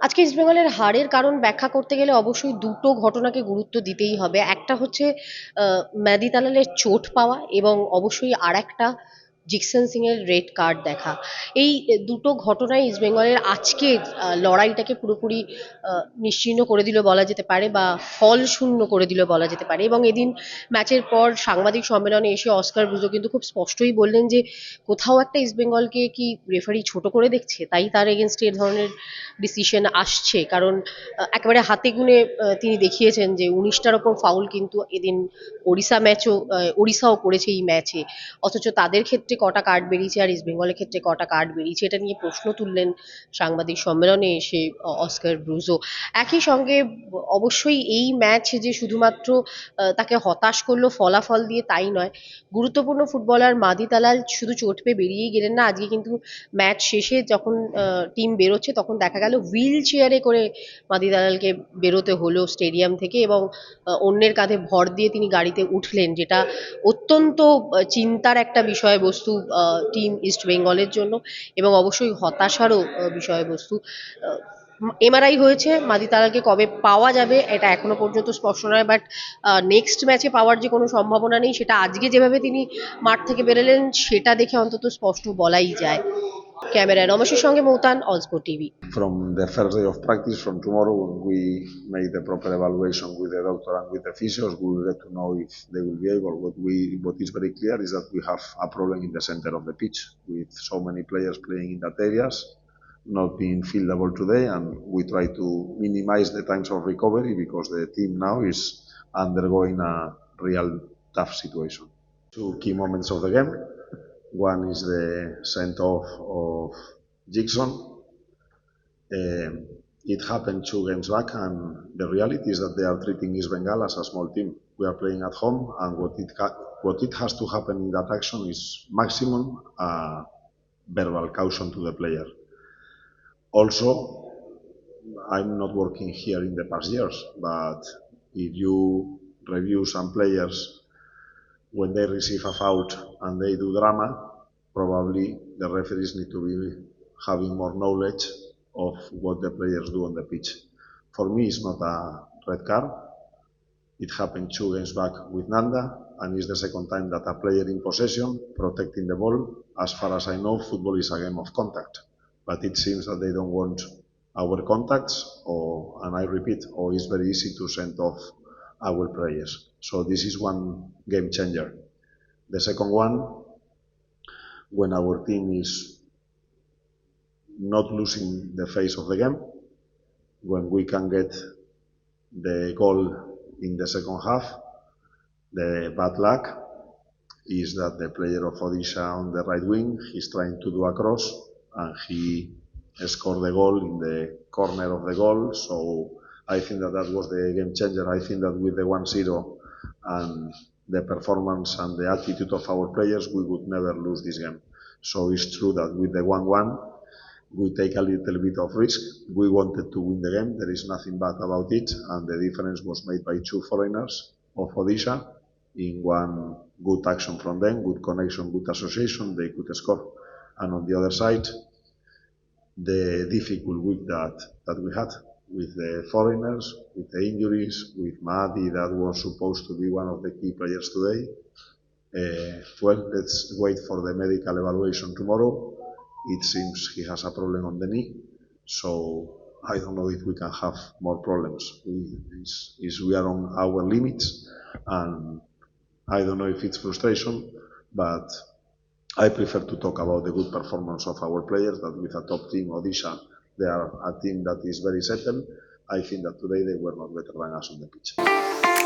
আজকে ইস্টবেঙ্গলের হারের কারণ ব্যাখ্যা করতে গেলে অবশ্যই দুটো ঘটনাকে গুরুত্ব দিতেই হবে। একটা হচ্ছে ম্যাদি তালালের চোট পাওয়া এবং অবশ্যই আর একটা জিকসন সিং এর রেড কার্ড দেখা। এই দুটো ঘটনাই ইস্টবেঙ্গলের আজকের লড়াইটাকে পুরোপুরি নিশ্চিহ্ন করে দিল বলা যেতে পারে বা ফল শূন্য করে দিল বলা যেতে পারে। এবং এদিন ম্যাচের পর সাংবাদিক সম্মেলনে এসে অস্কার ব্রুজো কিন্তু খুব স্পষ্টই বললেন যে, কোথাও একটা ইস্টবেঙ্গলকে কি রেফারি ছোট করে দেখছে? তাই তার এগেনস্টে এ ধরনের ডিসিশন আসছে। কারণ একেবারে হাতে গুনে তিনি দেখিয়েছেন যে, উনিশটার ওপর ফাউল কিন্তু এদিন ওড়িশা ম্যাচও ওড়িশাও করেছে এই ম্যাচে অথচ তাদের ক্ষেত্রে কটা কার্ড বেরিয়েছে আর ইস্ট বেঙ্গলের ক্ষেত্রে কটা কার্ড বেরিয়েছে, এটা নিয়ে প্রশ্ন তুললেন সাংবাদিক সম্মেলনে এসে অস্কার ব্রুজো। একই সঙ্গে অবশ্যই এই ম্যাচ যে শুধুমাত্র তাকে হতাশ করল ফলাফল দিয়ে তাই নয়, গুরুত্বপূর্ণ ফুটবলার মাদি তালাল শুধু চোট পেয়ে বেরিয়েই গেলেন না, আজকে কিন্তু ম্যাচ শেষে যখন টিম বেরোচ্ছে তখন দেখা গেল হুইল চেয়ারে করে মাদি দালালকে বেরোতে হলো স্টেডিয়াম থেকে এবং অন্যের কাঁধে ভর দিয়ে তিনি গাড়িতে উঠলেন, যেটা অত্যন্ত চিন্তার একটা বিষয়বস্তু। টিম ইস্ট বেঙ্গলের জন্য এবং অবশ্যই হতাশারও বিষয়বস্তু। এমআরআই হয়েছে, মাদি তালালকে কবে পাওয়া যাবে এটা এখনও পর্যন্ত স্পষ্ট নয় বাট নেক্সট ম্যাচে পাওয়ার যে কোনো সম্ভাবনা নেই, সেটা আজকে যেভাবে তিনি মাঠ থেকে বেরোলেন, সেটা দেখে অন্তত স্পষ্ট বলাই যায়। Camera Ramesh Shange Moutan, Allsport TV. From the first day of practice, from tomorrow, when we make the proper evaluation with the doctor and with the physios, we will get to know if they will be able. What we, what is very clear is that we have a problem in the center of the pitch with so many players playing in that areas, not being fieldable today, and we try to minimize the times of recovery because the team now is undergoing a real tough situation. Two key moments of the game. One is the send off of Jigson um, it happened two games back, and the reality is that they are treating East Bengal as a small team. We are playing at home, and what it ha- what it has to happen in that action is maximum uh, verbal caution to the player. Also, I'm not working here in the past years, but if you review some players when they receive a foul and they do drama, probably the referees need to be having more knowledge of what the players do on the pitch. For me, it's not a red card. It happened two games back with Nanda, and it's the second time that a player in possession, protecting the ball. As far as I know, football is a game of contact, but it seems that they don't want our contacts, or, and I repeat, or it's very easy to send off our players. So this is one game changer. The second one, when our team is not losing the face of the game, when we can get the goal in the second half, the bad luck is that the player of Odisha on the right wing, he's trying to do a cross and he scored the goal in the corner of the goal. So I think that that was the game changer. I think that with the 1-0 and the performance and the attitude of our players, we would never lose this game. So it's true that with the 1-1, we take a little bit of risk. We wanted to win the game. There is nothing bad about it, and the difference was made by two foreigners of Odisha. In one good action from them, good connection, good association, they could score. And on the other side, the difficult week that, that we had with the foreigners, with the injuries, with Mahdi that was supposed to be one of the key players today. Uh, well, let's wait for the medical evaluation tomorrow. It seems he has a problem on the knee, so I don't know if we can have more problems. We, is, is we are on our limits, and I don't know if it's frustration, but I prefer to talk about the good performance of our players. That with a top team, Odisha, they are a team that is very settled. I think that today they were not better than us on the pitch.